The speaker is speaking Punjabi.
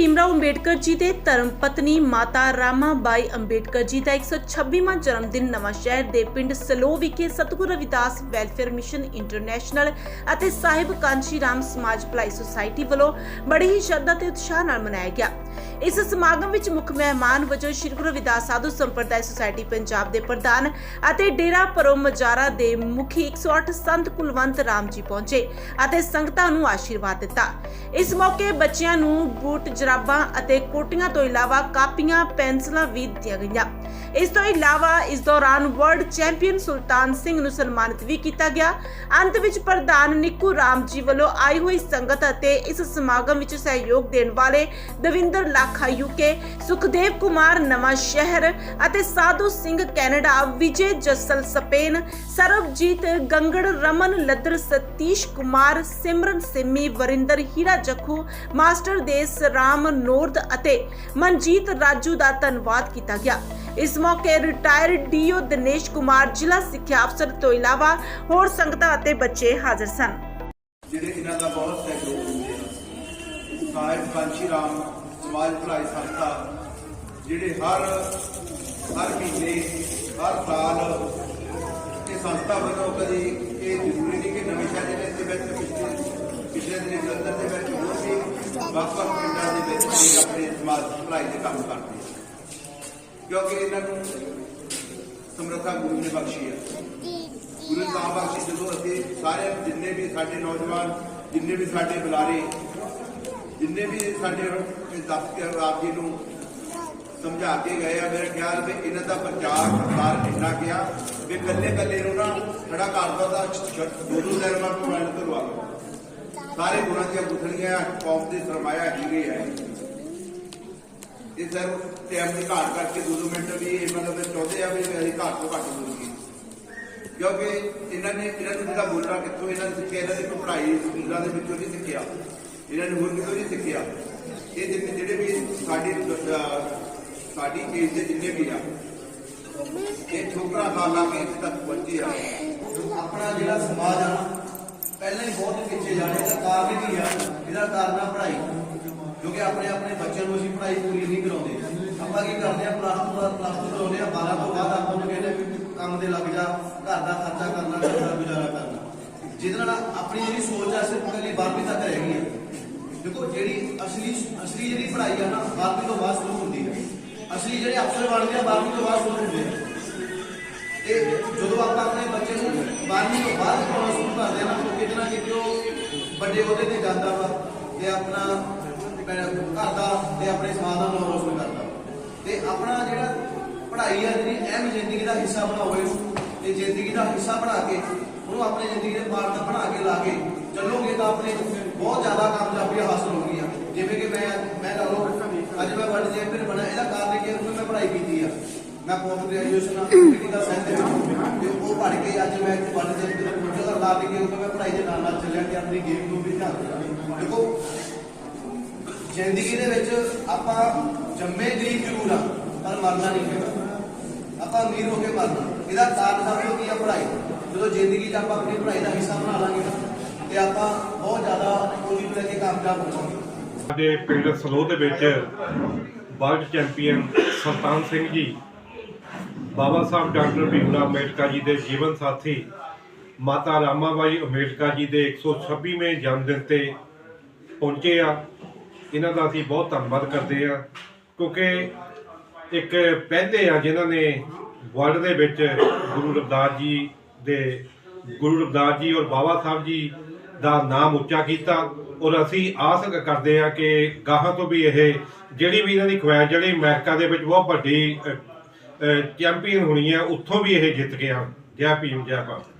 ਡਾਕਟਰ ਭੀਮਰਾਓ ਅੰਬੇਡਕਰ ਜੀ ਦੇ ਧਰਮ ਪਤਨੀ ਮਾਤਾ ਰਾਮਾ ਬਾਈ ਅੰਬੇਡਕਰ ਜੀ ਦਾ 126ਵਾਂ ਜਨਮ ਦਿਨ ਨਵਾਂ ਸ਼ਹਿਰ ਦੇ ਪਿੰਡ ਸਲੋ ਵਿਖੇ ਸਤਿਗੁਰੂ ਰਵਿਦਾਸ ਵੈਲਫੇਅਰ ਮਿਸ਼ਨ ਇੰਟਰਨੈਸ਼ਨਲ ਅਤੇ ਸਾਹਿਬ ਕਾਂਚੀ ਰਾਮ ਸਮਾਜ ਭਲਾਈ ਸੁਸਾਇਟੀ ਵੱਲੋਂ ਬੜੀ ਹੀ ਸ਼ਰਧਾ ਤੇ ਉਤਸ਼ਾਹ ਨਾਲ ਮਨਾਇਆ ਗਿਆ। ਇਸ ਸਮਾਗਮ ਵਿੱਚ ਮੁੱਖ ਮਹਿਮਾਨ ਵਜੋਂ ਸ਼੍ਰੀ ਗੁਰੂ ਰਵਿਦਾਸ ਸਾਧੂ ਸੰਪਰਦਾਇ ਸੁਸਾਇਟੀ ਪੰਜਾਬ ਦੇ ਪ੍ਰਧਾਨ ਅਤੇ ਡੇਰਾ ਪਰੋ ਮਜਾਰਾ ਦੇ ਮੁਖੀ 108 ਸੰਤ ਕੁਲਵੰਤ ਰਾਮ ਜੀ ਪਹੁੰਚੇ ਅਤੇ ਸੰਗਤਾਂ ਨੂੰ ਆਸ਼ੀਰਵਾਦ ਦਿੱਤਾ। ਇਸ ਮੌਕੇ ਬੱਚਿਆਂ ਨੂੰ ਬੂਟ, ਜਰਾਬਾਂ ਅਤੇ ਕੋਟੀਆਂ ਤੋਂ ਇਲਾਵਾ ਕਾਪੀਆਂ, ਪੈਨਸਲਾਂ ਵੀ ਦਿੱਤੀਆਂ ਗਈਆਂ। ਇਸ ਤੋਂ ਇਲਾਵਾ ਇਸ ਦੌਰਾਨ ਵਰਲਡ ਚੈਂਪੀਅਨ ਸੁਲਤਾਨ ਸਿੰਘ ਨੂੰ ਸਨਮਾਨਿਤ ਵੀ ਕੀਤਾ ਗਿਆ। ਅੰਤ ਵਿੱਚ ਪ੍ਰਧਾਨ ਨਿੱਕੂ ਰਾਮ ਜੀ ਵੱਲੋਂ ਆਈ ਹੋਈ ਸੰਗਤ ਅਤੇ ਇਸ ਸਮਾਗਮ ਵਿੱਚ ਸਹਿਯੋਗ ਦੇਣ ਵਾਲੇ ਦਵਿੰਦਰ ਲਾਖਾ ਯੂਕੇ ਸੁਖਦੇਵ ਕੁਮਾਰ ਨਵਾਂ ਸ਼ਹਿਰ ਅਤੇ Sadhu Singh Canada, Vijay Jasal Spain, Sarabjit Gangar, Raman Laddar, Satish Kumar, Simran Simmi, Varinder Heera Jakhu master Des Ram ਨੋਰਦ ਅਤੇ ਮਨਜੀਤ ਰਾਜੂ ਦਾ ਧੰਨਵਾਦ ਕੀਤਾ ਗਿਆ। ਇਸ ਮੌਕੇ ਰਿਟਾਇਰਡ ਡੀਓ ਦਿਨੇਸ਼ ਕੁਮਾਰ ਜ਼ਿਲ੍ਹਾ ਸਿੱਖਿਆ ਅਫਸਰ ਤੋਂ ਇਲਾਵਾ ਹੋਰ ਸੰਗਤਾਂ ਅਤੇ ਬੱਚੇ ਹਾਜ਼ਰ ਸਨ। ਜਿਹੜੇ ਇਹਨਾਂ ਦਾ ਬਹੁਤ ਸਹਿਯੋਗ ਦਿੰਦੇ ਹਨ। ਸਾਹਿਬ ਕਾਂਚੀ ਰਾਮ ਸਮਾਜ ਭਲਾਈ ਸੰਸਥਾ, ਜਿਹੜੇ ਹਰ ਹਰ ਮਹੀਨੇ, ਹਰ ਸਾਲ ਇਹ ਸੰਸਥਾ ਵੱਲੋਂ ਕਦੀ ਇਹ ਜ਼ਰੂਰੀ ਨਹੀਂ ਕਿ ਨਵੇਂ ਸ਼ਹਿਰ ਜ਼ਿਲ੍ਹੇ ਦੇ ਵਿੱਚ ਪਿਛਲੇ ਪਿਛਲੇ ਦਿਨ ਜਲੰਧਰ ਦੇ ਵਿੱਚ ਹੋਰ ਵੀ ਵੱਖ ਵੱਖ ਪਿੰਡਾਂ ਦੇ ਵਿੱਚ ਆਪਣੇ ਸਮਾਜ ਭਲਾਈ ਦੇ ਕੰਮ ਕਰਦੇ ਕਿਉਂਕਿ ਇਹਨਾਂ ਨੂੰ ਸਮਰੱਥਾ ਗੁਰੂ ਨੇ ਬਖਸ਼ੀ ਹੈ। ਗੁਰੂ ਤਾਂ ਬਖਸ਼ੀ, ਜਦੋਂ ਅਸੀਂ ਸਾਰੇ ਜਿੰਨੇ ਵੀ ਸਾਡੇ ਨੌਜਵਾਨ, ਜਿੰਨੇ ਵੀ ਸਾਡੇ ਬੁਲਾਰੇ, ਜਿੰਨੇ ਵੀ ਸਾਡੇ ਇਹ ਦਫ਼ਤਰ ਆਪ ਜੀ ਨੂੰ ਸਮਝਾ ਕੇ ਗਏ ਆ, ਮੇਰੇ ਖਿਆਲ ਵੀ ਇਹਨਾਂ ਦਾ ਪ੍ਰਚਾਰ ਪ੍ਰਸਾਰ ਇੰਨਾ ਗਿਆ ਵੀ ਕੱਲੇ ਕੱਲੇ ਨੂੰ ਨਾ ਖੜਾ ਕਰ ਦਾ ਤਾਂ ਦੋ ਦੋ ਦਿਨ ਕਰਵਾ ਸਾਰੇ ਗੁਰਾਂ ਦੀਆਂ ਗੁਥਲੀਆਂ ਕੌਮ ਦੀ ਸਰਮਾਇਆ ਹੀਰੇ ਹੈ ਇਹ ਸਰ ਟਾਈਮ ਦੀ ਘਾਟ ਕਰਕੇ ਦੋ ਦੋ ਮਿੰਟ ਵੀ ਇਹ ਮਤਲਬ ਚਾਹੁੰਦੇ ਆ ਵੀ ਅਸੀਂ ਘੱਟ ਤੋਂ ਘੱਟ ਬੋਲੀਏ ਕਿਉਂਕਿ ਇਹਨਾਂ ਨੇ, ਇਹਨਾਂ ਨੂੰ ਜਿਹੜਾ ਬੋਲਣਾ ਕਿੱਥੋਂ, ਇਹਨਾਂ ਨੇ ਸਿੱਖਿਆ, ਇਹਨਾਂ ਦੀ ਪੜ੍ਹਾਈ ਸਕੂਲਾਂ ਦੇ ਵਿੱਚੋਂ ਨਹੀਂ ਸਿੱਖਿਆ। ਇਹਨਾਂ ਨੇ ਹੋਰ ਕਿਤੋਂ ਨਹੀਂ ਸਿੱਖਿਆ। ਇਹ ਜਿੰਨੇ ਜਿਹੜੇ ਵੀ ਸਾਡੀ ਸਾਡੀ ਏਜ ਦੇ ਜਿੰਨੇ ਵੀ ਆ, ਇਹ ਠੋਕਰਾ ਖਾ ਕੇ ਇੱਥੇ ਤੱਕ ਪਹੁੰਚੇ ਆ। ਆਪਣਾ ਜਿਹੜਾ ਸਮਾਜ ਆ ਪਹਿਲਾਂ ਹੀ ਬਹੁਤ ਪਿੱਛੇ ਜਾਣੇ ਦਾ ਕਾਰਨ ਕੀ ਆ, ਇਹਦਾ ਕਾਰਨ ਆ ਪੜ੍ਹਾਈ। ਕਿਉਂਕਿ ਆਪਣੇ ਆਪਣੇ ਬੱਚਿਆਂ ਨੂੰ ਅਸੀਂ ਪੜ੍ਹਾਈ ਪੂਰੀ ਨਹੀਂ ਕਰਾਉਂਦੇ। ਆਪਾਂ ਕੀ ਕਰਦੇ ਆ ਪਲੱਸ ਟੂ ਬਾਅਦ ਪਲੱਸ ਟੂ ਕਰਾਉਂਦੇ ਆ 12 ਤੋਂ ਬਾਅਦ ਆਪਾਂ ਨੂੰ ਕਹਿੰਦੇ ਵੀ ਕੰਮ ਦੇ ਲੱਗ ਜਾ, ਘਰ ਦਾ ਖਰਚਾ ਕਰਨਾ, ਘਰ ਦਾ ਗੁਜ਼ਾਰਾ ਕਰਨਾ। ਜਿਹਦੇ ਨਾਲ ਆਪਣੀ ਜਿਹੜੀ ਸੋਚ ਆ, ਸਿਰਫ ਇਕੱਲੀ 12ਵੀਂ ਤੱਕ ਰਹਿ ਗਈ ਹੈ ਦੇਖੋ, ਜਿਹੜੀ ਅਸਲੀ ਅਸਲੀ ਜਿਹੜੀ ਪੜ੍ਹਾਈ ਆ ਨਾ 12ਵੀਂ ਤੋਂ ਬਾਅਦ ਸ਼ੁਰੂ ਹੁੰਦੀ ਹੈ ਅਸਲੀ ਜਿਹੜੇ ਅਫਸਰ ਬਣਦੇ ਆ 12ਵੀਂ ਤੋਂ ਬਾਅਦ ਸ਼ੁਰੂ ਹੁੰਦੇ ਆ। ਤੇ ਜਦੋਂ ਆਪਾਂ ਆਪਣੇ ਬੱਚੇ ਨੂੰ 12ਵੀਂ ਤੋਂ ਬਾਅਦ ਪੜਾਉਣਾ ਸ਼ੁਰੂ ਕਰਦੇ ਹਾਂ ਨਾ ਕਿਤੇ ਨਾ ਕਿਤੇ ਉਹ ਵੱਡੇ ਅਹੁਦੇ ਤੇ ਜਾਂਦਾ ਵਾ ਤੇ ਆਪਣਾ ਘਰ ਦਾ ਤੇ ਆਪਣੇ ਸਮਾਜ ਦਾ ਨਾਮ ਰੋਸ਼ਨ ਕਰਦਾ ਤੇ ਆਪਣਾ ਜਿਹੜਾ ਪੜ੍ਹਾਈ ਆ ਜਿਹੜੀ ਅਹਿਮ ਜ਼ਿੰਦਗੀ ਦਾ ਹਿੱਸਾ ਬਣਾਓ ਇਹਨੂੰ। ਤੇ ਜ਼ਿੰਦਗੀ ਦਾ ਹਿੱਸਾ ਬਣਾ ਕੇ, ਉਹਨੂੰ ਆਪਣੀ ਜ਼ਿੰਦਗੀ ਦੇ ਪਾਰਟ ਬਣਾ ਕੇ ਲਾ ਕੇ ਚੱਲੋਗੇ ਤਾਂ ਆਪਣੇ ਬਹੁਤ ਜ਼ਿਆਦਾ ਕਾਮਯਾਬੀ ਹਾਸਲ ਹੋਣੀ ਆ ਜਿਵੇਂ ਕਿ ਮੈਂ ਮੈਂ ਲਾ ਲਓ, ਅੱਜ ਮੈਂ ਵਰਲਡ ਚੈਂਪੀਅਨ ਬਣਾ ਇਹਦਾ ਕਾਰਨ ਇਹ ਕਿ ਮੈਂ ਪੜ੍ਹਾਈ ਕੀਤੀ ਆ। ਮੈਂ ਪੋਸਟ ਗ੍ਰੈਜੂਏਸ਼ਨ ਦਾ ਸਾਇੰਸ ਤੇ ਉਹ ਪੜ੍ਹ ਕੇ ਅੱਜ ਮੈਂ ਇੱਕ ਵਰਲਡ ਚੈਂਪੀਅਨ ਪਹੁੰਚਿਆ ਤਾਂ ਲਾ ਕੇ ਮੈਂ ਪੜ੍ਹਾਈ ਦੇ ਨਾਲ ਨਾਲ ਚੱਲਿਆ ਕਿ ਆਪਣੀ ਗੇਮ ਨੂੰ ਵੀ ਧਿਆਨ ਦੇਖੋ। ਜ਼ਿੰਦਗੀ ਦੇ ਵਿੱਚ ਆਪਾਂ ਜੰਮੇ ਗਰੀਬ ਜ਼ਰੂਰ ਆ, ਪਰ ਮਰਨਾ ਨਹੀਂ ਹੈਗਾ। ਆਪਾਂ ਅਮੀਰ ਹੋ ਕੇ ਮਰਨਾ। ਇਹਦਾ ਕਾਰਨ ਸਭ ਕੀ ਆ ਪੜ੍ਹਾਈ ਜਦੋਂ ਜ਼ਿੰਦਗੀ 'ਚ ਆਪਾਂ ਆਪਣੀ ਪੜ੍ਹਾਈ ਦਾ ਹਿੱਸਾ ਬਣਾ ਲਾਂਗੇ ਨਾ, ਤੇ ਆਪਾਂ ਬਹੁਤ ਜ਼ਿਆਦਾ ਕੋਸ਼ਿਸ਼ ਨੂੰ ਲੈ ਕੇ ਕਾਮਯਾਬ ਹੋਵਾਂਗੇ ਸਾਡੇ ਪਿੰਡ ਸਲੋ ਦੇ ਵਿੱਚ ਵਰਲਡ ਚੈਂਪੀਅਨ ਸੁਲਤਾਨ ਸਿੰਘ ਜੀ, ਬਾਬਾ ਸਾਹਿਬ ਡਾਕਟਰ ਭੀਮਰਾ ਅੰਬੇਡਕਰ ਜੀ ਦੇ ਜੀਵਨ ਸਾਥੀ, ਮਾਤਾ ਰਾਮਾਬਾਈ ਅੰਬੇਡਕਰ ਜੀ ਦੇ 126ਵੇਂ ਜਨਮ ਦਿਨ ਤੇ ਪਹੁੰਚੇ ਆ। ਇਹਨਾਂ ਦਾ ਅਸੀਂ ਬਹੁਤ ਧੰਨਵਾਦ ਕਰਦੇ ਆ ਕਿਉਂਕਿ ਇੱਕ ਪਹਿਲੇ ਆ ਜਿਨ੍ਹਾਂ ਨੇ ਵਰਲਡ ਦੇ ਵਿੱਚ ਗੁਰੂ ਰਵਿਦਾਸ ਜੀ ਦੇ, ਗੁਰੂ ਰਵਿਦਾਸ ਜੀ ਔਰ ਬਾਬਾ ਸਾਹਿਬ ਜੀ ਦਾ ਨਾਮ ਉੱਚਾ ਕੀਤਾ ਔਰ ਅਸੀਂ ਆਸ ਕਰਦੇ ਆ ਕਿ ਗਾਹਾਂ ਤੋਂ ਵੀ ਇਹ ਜਿਹੜੀ ਵੀ ਇਹਨਾਂ ਦੀ ਖਵਾਇਸ਼, ਜਿਹੜੀ ਅਮਰੀਕਾ ਦੇ ਵਿੱਚ ਬਹੁਤ ਵੱਡੀ ਚੈਂਪੀਅਨ ਹੋਣੀ ਹੈ, ਉੱਥੋਂ ਵੀ ਇਹ ਜਿੱਤ ਗਏ ਹਨ ਜੈ ਭੀਮ, ਜੈ ਭਾਰਤ।